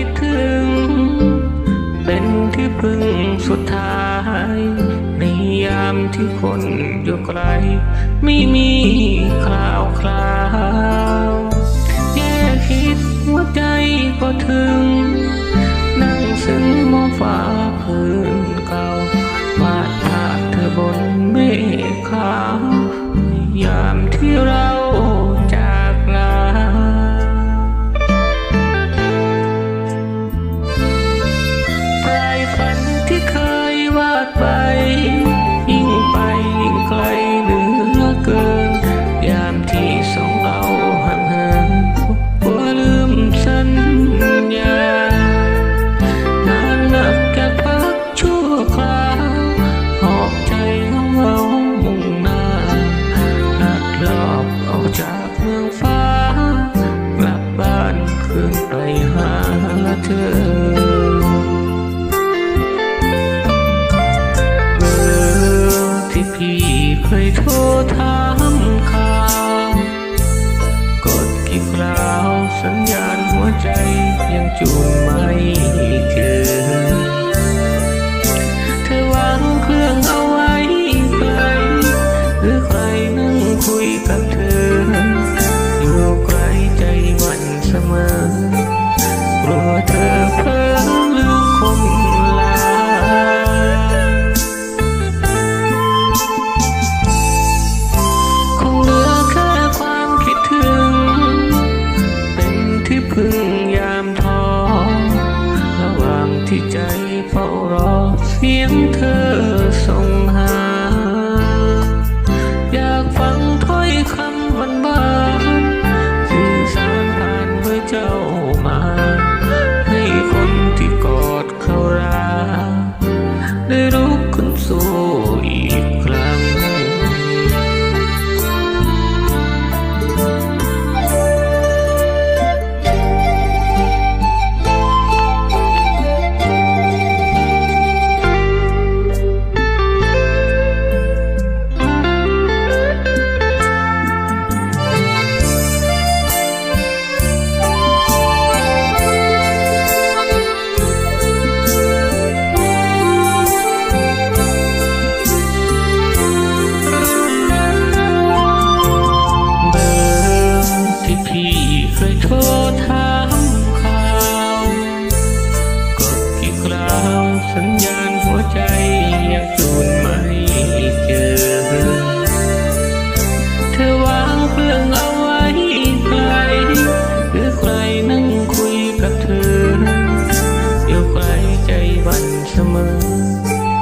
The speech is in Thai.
ิดถึง เป็นที่พึ่งสุดท้าย ในยามที่คนอยู่ไกล ไม่มีคราวคลาวแค่คิดหัวใจก็ถึง อเบอที่พี่เคยโทรถามข่กดกี่คราวสัญญาณหัวใจยังจู เธอเพิ่งลืมคนลา คงเหลือแค่ความคิดถึง เป็นที่พึ่งยามท้อระหว่างที่ใจเฝ้ารอเสียงเธอส่ง วันเสมอ